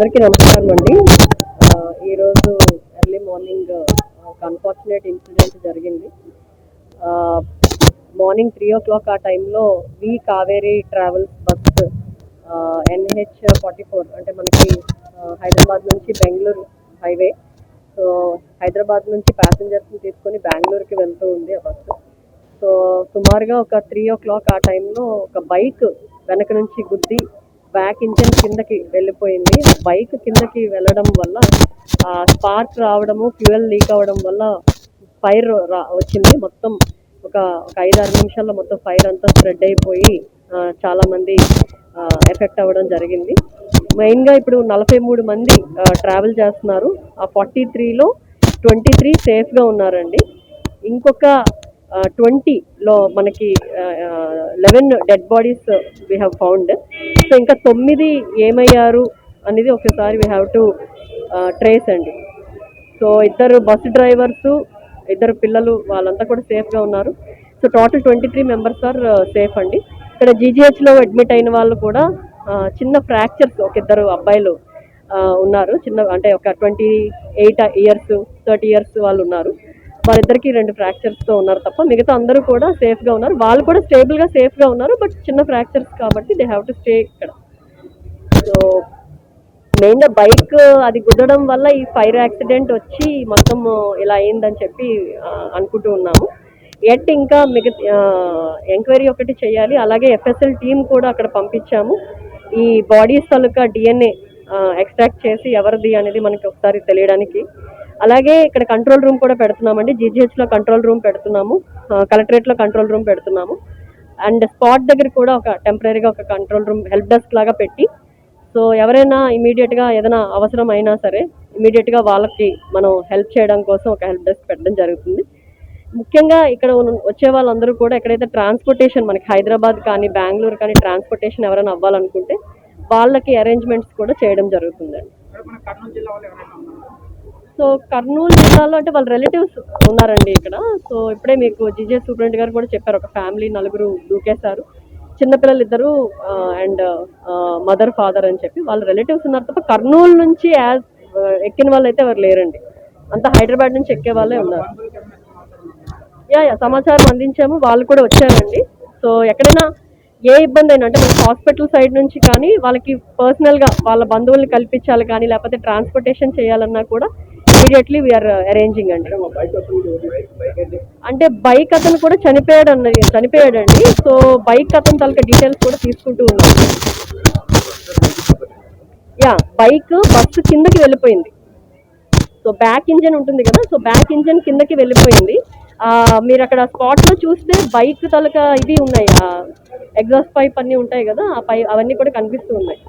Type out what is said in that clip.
అందరికీ నమస్కారం అండి. ఈరోజు ఎర్లీ మార్నింగ్ ఒక అన్ఫార్చునేట్ ఇన్సిడెంట్ జరిగింది. మార్నింగ్ త్రీ ఓ క్లాక్ ఆ టైంలో V Kaveri travels bus NH forty four అంటే మనకి హైదరాబాద్ నుంచి బెంగళూరు హైవే. సో హైదరాబాద్ నుంచి ప్యాసింజర్స్ని తీసుకొని బెంగళూరుకి వెళ్తూ ఉంది ఆ బస్సు సో సుమారుగా ఒక త్రీ ఓ క్లాక్ ఆ టైంలో ఒక బైక్ వెనక నుంచి గుద్ది బ్యాక్ ఇంజన్ కిందకి వెళ్ళిపోయింది. ఆ బైక్ కిందకి వెళ్ళడం వల్ల స్పార్క్ రావడము ఫ్యూయల్ లీక్ అవ్వడం వల్ల ఫైర్ రా వచ్చింది. మొత్తం ఒక ఒక ఐదు ఆరు నిమిషాల్లో మొత్తం ఫైర్ అంతా స్ప్రెడ్ అయిపోయి చాలామంది ఎఫెక్ట్ అవ్వడం జరిగింది. మెయిన్గా ఇప్పుడు నలభై మూడు మంది ట్రావెల్ చేస్తున్నారు. ఆ ఫార్టీ త్రీలో ట్వంటీ త్రీ సేఫ్గా ఉన్నారండి. ఇంకొక ట్వంటీలో మనకి eleven dead bodies we have found so ఇంకా తొమ్మిది ఏమయ్యారు అనేది ఒకసారి వీ హ్యావ్ టు ట్రేస్ అండి. సో ఇద్దరు బస్సు డ్రైవర్స్ ఇద్దరు పిల్లలు వాళ్ళంతా కూడా సేఫ్గా ఉన్నారు. So total twenty three members are safe అండి. ఇక్కడ జీజీహెచ్లో అడ్మిట్ అయిన వాళ్ళు కూడా చిన్న ఫ్రాక్చర్స్ ఒక ఇద్దరు అబ్బాయిలు ఉన్నారు. చిన్న అంటే ఒక twenty eight years thirty years వాళ్ళు ఉన్నారు. వాళ్ళిద్దరికి రెండు ఫ్రాక్చర్స్తో ఉన్నారు తప్ప మిగతా అందరూ కూడా సేఫ్గా ఉన్నారు. వాళ్ళు కూడా స్టేబుల్గా సేఫ్గా ఉన్నారు బట్ చిన్న ఫ్రాక్చర్స్ కాబట్టి దే హ్యావ్ టు స్టే ఇక్కడ. సో మెయిన్గా బైక్ అది గుద్దడం వల్ల ఈ ఫైర్ యాక్సిడెంట్ వచ్చి మొత్తం ఇలా అయిందని చెప్పి అనుకుంటూ ఉన్నాము. ఎట్ ఇంకా మిగతా ఎంక్వైరీ ఒకటి చేయాలి. అలాగే ఎఫ్ఎస్ఎల్ టీం కూడా అక్కడ పంపించాము. ఈ బాడీస్ తాలూకా డిఎన్ఏ ఎక్స్ట్రాక్ట్ చేసి ఎవరిది అనేది మనకి ఒకసారి తెలియడానికి. అలాగే ఇక్కడ కంట్రోల్ రూమ్ కూడా పెడుతున్నామండి. జీజీహెచ్లో కంట్రోల్ రూమ్ పెడుతున్నాము. కలెక్టరేట్లో కంట్రోల్ రూమ్ పెడుతున్నాము. అండ్ స్పాట్ దగ్గర కూడా ఒక టెంపరీగా ఒక కంట్రోల్ రూమ్ హెల్ప్ డెస్క్ లాగా పెట్టి సో ఎవరైనా ఇమీడియట్గా ఏదైనా అవసరం అయినా సరే ఇమీడియట్గా వాళ్ళకి మనం హెల్ప్ చేయడం కోసం ఒక హెల్ప్ డెస్క్ పెట్టడం జరుగుతుంది. ముఖ్యంగా ఇక్కడ వచ్చే వాళ్ళందరూ కూడా ఎక్కడైతే ట్రాన్స్పోర్టేషన్ మనకి హైదరాబాద్ కానీ బెంగళూరు కానీ ట్రాన్స్పోర్టేషన్ ఎవరైనా అవ్వాలనుకుంటే వాళ్ళకి అరేంజ్మెంట్స్ కూడా చేయడం జరుగుతుందండి. సో కర్నూలు జిల్లాలో అంటే వాళ్ళ రిలేటివ్స్ ఉన్నారండి ఇక్కడ. సో ఇప్పుడే మీకు జిజే సూపరింటెండెంట్ గారు కూడా చెప్పారు. ఒక ఫ్యామిలీ నలుగురు దూకేశారు. చిన్నపిల్లలు ఇద్దరు అండ్ మదర్ ఫాదర్ అని చెప్పి వాళ్ళ రిలేటివ్స్ ఉన్నారు తప్ప కర్నూలు నుంచి యాజ్ ఎక్కిన వాళ్ళు అయితే ఎవరు లేరండి. అంతా హైదరాబాద్ నుంచి ఎక్కే వాళ్ళే ఉన్నారు. యా యా సమాచారం అందించాము. వాళ్ళు కూడా వచ్చారండి. సో ఎక్కడైనా ఏ ఇబ్బంది అయినా అంటే మనకి హాస్పిటల్ సైడ్ నుంచి కానీ వాళ్ళకి పర్సనల్గా వాళ్ళ బంధువుల్ని కల్పించాలి కానీ లేకపోతే ట్రాన్స్పోర్టేషన్ చేయాలన్నా కూడా ఇమీడియట్లీ వీఆర్ అరేంజింగ్ అండి. అంటే బైక్ అతను కూడా చనిపోయాడు అన్నది చనిపోయాడండి. సో బైక్ అతను తలక డీటెయిల్స్ కూడా తీసుకుంటూ ఉన్నాం యా బైక్ బస్సు కిందకి వెళ్ళిపోయింది. సో బ్యాక్ ఇంజన్ ఉంటుంది కదా? సో బ్యాక్ ఇంజన్ కిందకి వెళ్ళిపోయింది. మీరు అక్కడ స్పాట్లో చూస్తే బైక్ తలక ఇది ఉన్నాయి. ఎగ్జాస్ట్ పైప్ అన్నీ ఉంటాయి కదా? ఆ పై అవన్నీ కూడా కనిపిస్తూ ఉన్నాయి.